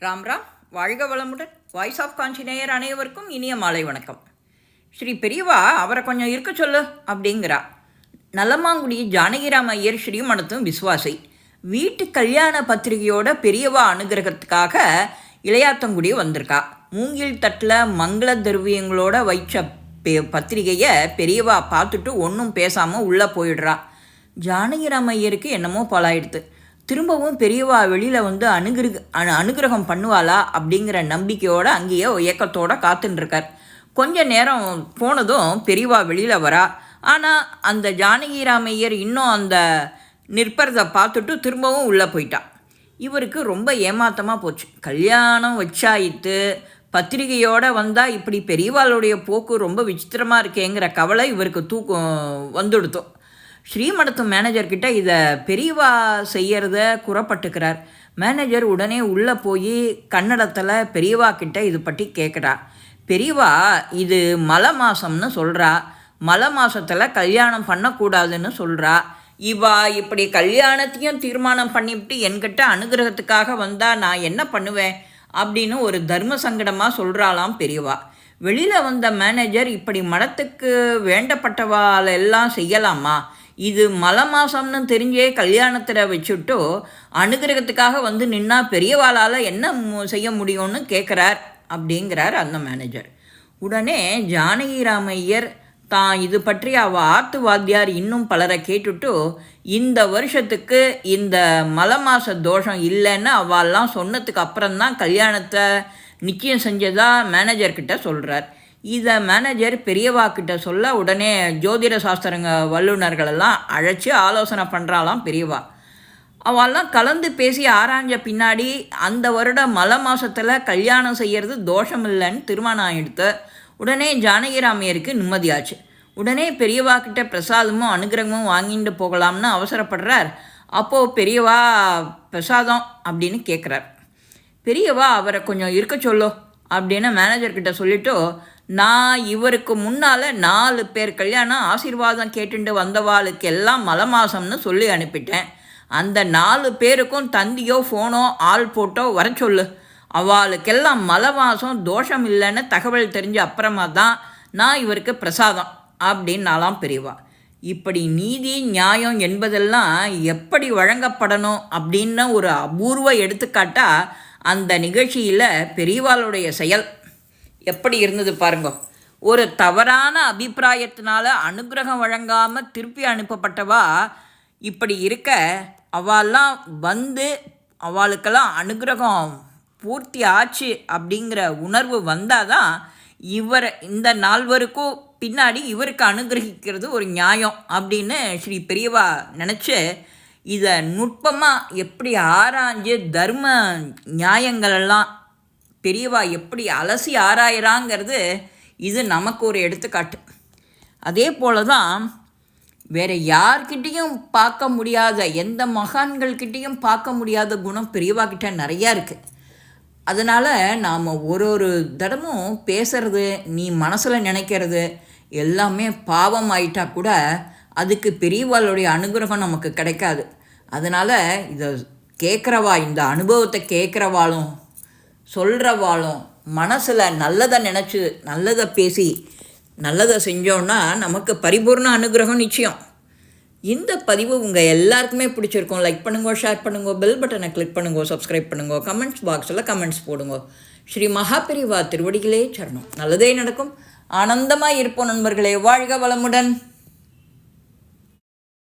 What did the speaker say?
ராம் ராம். வாழ்க வளமுடன். Voice of காஞ்சிநேயர் அனைவருக்கும் இனிய மாலை வணக்கம். ஸ்ரீ பெரியவா அவரை கொஞ்சம் இருக்க சொல்லு அப்படிங்கிறா. நல்லமாங்குடி ஜானகிராம ஐயர் ஸ்ரீமணத்தும் விசுவாசி. வீட்டு கல்யாண பத்திரிகையோட பெரியவா அனுகிரகத்துக்காக இளையாத்தங்குடி வந்திருக்கா. மூங்கில் தட்டில் மங்கள திரவியங்களோட வைச்ச பெ பத்திரிகையை பெரியவா பார்த்துட்டு ஒன்றும் பேசாமல் உள்ளே போயிடுறா. ஜானகிராம ஐயருக்கு என்னமோ பலாயிடுது திரும்பவும் பெரியவா வெளியில் வந்து அனுகிரு அனு அனுகிரகம் பண்ணுவாளா அப்படிங்கிற நம்பிக்கையோடு அங்கேயே இயக்கத்தோடு காத்துட்டுருக்கார் கொஞ்ச நேரம் போனதும் பெரியவா வெளியில் வரா. ஆனால் அந்த ஜானகிராமையர் இன்னும் அந்த நிற்பறதை பார்த்துட்டு திரும்பவும் உள்ளே போயிட்டா. இவருக்கு ரொம்ப ஏமாத்தமாக போச்சு. கல்யாணம் வச்சாயித்து பத்திரிகையோடு வந்தால் இப்படி பெரியவாளுடைய போக்கு ரொம்ப விசித்திரமாக இருக்கேங்கிற கவலை இவருக்கு தூக்கம் வந்துடுத்தோம். ஸ்ரீமடத்து மேனேஜர்கிட்ட இதை பெரியவா செய்யறத குறப்பட்டுக்கிறார். மேனேஜர் உடனே உள்ளே போய் கன்னடத்தில் பெரியவா கிட்ட இது பற்றி கேட்குறா பெரியவா இது மலை மாதம்னு சொல்கிறா மலை மாதத்தில் கல்யாணம் பண்ணக்கூடாதுன்னு சொல்கிறா இவா இப்படி கல்யாணத்தையும் தீர்மானம் பண்ணிவிட்டு என்கிட்ட அனுகிரகத்துக்காக வந்தால் நான் என்ன பண்ணுவேன்? அப்படின்னு ஒரு தர்ம சங்கடமாக சொல்கிறாளாம் பெரியவா வெளியில் வந்த மேனேஜர் இப்படி மடத்துக்கு வேண்டப்பட்டவால் எல்லாம் செய்யலாமா? இது மலை மாதம்னு தெரிஞ்சே கல்யாணத்தில் வச்சுட்டு அனுகிரகத்துக்காக வந்து நின்னா பெரியவாளால் என்ன மு- செய்ய முடியும்னு கேட்குறார் அப்படிங்கிறார் அந்த மேனேஜர் உடனே ஜானகிராமையர் தான் இது பற்றி அவள் ஆத்து வாத்தியார் இன்னும் பலரை கேட்டுட்டு இந்த வருஷத்துக்கு இந்த மலை மாச தோஷம் இல்லைன்னு அவெல்லாம் சொன்னதுக்கு அப்புறம்தான் கல்யாணத்தை நிச்சயம் செஞ்சதாக மேனேஜர்கிட்ட சொல்கிறார் இதை மேனேஜர் பெரியவாக்கிட்ட சொல்ல உடனே ஜோதிட சாஸ்திரங்க வல்லுநர்களெல்லாம் அழைச்சி ஆலோசனை பண்ணுறாளாம் பெரியவா. அவெல்லாம் கலந்து பேசி ஆராய்ஞ்ச பின்னாடி அந்த வருடம் மலை மாதத்தில் கல்யாணம் செய்கிறது தோஷம் இல்லைன்னு தீர்மானம் ஆயிடுத்து உடனே ஜானகிராமையருக்கு நிம்மதியாச்சு. உடனே பெரியவா கிட்ட பிரசாதமும் அனுகிரகமும் வாங்கிட்டு போகலாம்னு அவசரப்படுறார். அப்போது பெரியவா பிரசாதம் அப்படின்னு கேட்குறார் பெரியவா அவரை கொஞ்சம் இருக்க சொல்லோ அப்படின்னு மேனேஜர்கிட்ட சொல்லிட்டு நான் இவருக்கு முன்னால் நாலு பேர் கல்யாணம் ஆசீர்வாதம் கேட்டுட்டு வந்தவாளுக்கு எல்லாம் மலை மாதம்னு சொல்லி அனுப்பிட்டேன். அந்த நாலு பேருக்கும் தந்தியோ ஃபோனோ ஆள் போட்டோ வர சொல்லு. அவளுக்கெல்லாம் மலை மாதம் தோஷம் இல்லைன்னு தகவல் தெரிஞ்ச அப்புறமா தான் நான் இவருக்கு பிரசாதம் அப்படின்னாலாம் பெரியவா இப்படி நீதி நியாயம் என்பதெல்லாம் எப்படி வழங்கப்படணும் அப்படின்னு ஒரு அபூர்வ எடுத்துக்காட்டா அந்த நிகழ்ச்சியில் பெரியவாளுடைய செயல். எப்படி இருந்தது பாருங்க. ஒரு தவறான அபிப்பிராயத்தினால அனுகிரகம் வழங்காமல் திருப்பி அனுப்பப்பட்டவா? இப்படி இருக்க அவெல்லாம் வந்து அவளுக்கெல்லாம் அனுகிரகம் பூர்த்தி ஆச்சு அப்படிங்கிற உணர்வு வந்தால் தான் இவர் இந்த நால்வருக்கும் பின்னாடி இவருக்கு அனுகிரகிக்கிறது ஒரு நியாயம் அப்படின்னு ஸ்ரீ பெரியவா நினச்சி இதை நுட்பமாக எப்படி ஆராய்ஞ்சு தர்ம நியாயங்களெல்லாம் பெரியவா எப்படி அலசி ஆராயிறாங்கிறது இது நமக்கு ஒரு எடுத்துக்காட்டு. அதே போல தான் வேறு யார்கிட்டேயும் பார்க்க முடியாத எந்த மகான்கள்கிட்டேயும் பார்க்க முடியாத குணம் பெரியவா கிட்ட நிறையா இருக்குது அதனால் நாம் ஒரு ஒரு தடமும் பேசுறது நீ மனசில் நினைக்கிறது எல்லாமே பாவம் ஆயிட்டா கூட அதுக்கு பெரியவாளுடைய அனுகிரகம் நமக்கு கிடைக்காது. அதனால் இதை கேட்குறவா இந்த அனுபவத்தை கேட்குறவாளும் சொல்கிறவாளும் மனசில் நல்லதை நினச்சி நல்லதை பேசி நல்லதை செஞ்சோன்னா நமக்கு பரிபூர்ண அனுகிரகம் நிச்சயம். இந்த பதிவு உங்கள் எல்லாருக்குமே பிடிச்சிருக்கும். லைக் பண்ணுங்க ஷேர் பண்ணுங்க பெல் பட்டனை கிளிக் பண்ணுங்க சப்ஸ்கிரைப் பண்ணுங்க கமெண்ட்ஸ் பாக்ஸில் கமெண்ட்ஸ் போடுங்க. ஸ்ரீ மகாபிரிவா திருவடிகளே சரணம். நல்லதே நடக்கும். ஆனந்தமாக இருப்போம் நண்பர்களே. வாழ்க வளமுடன்.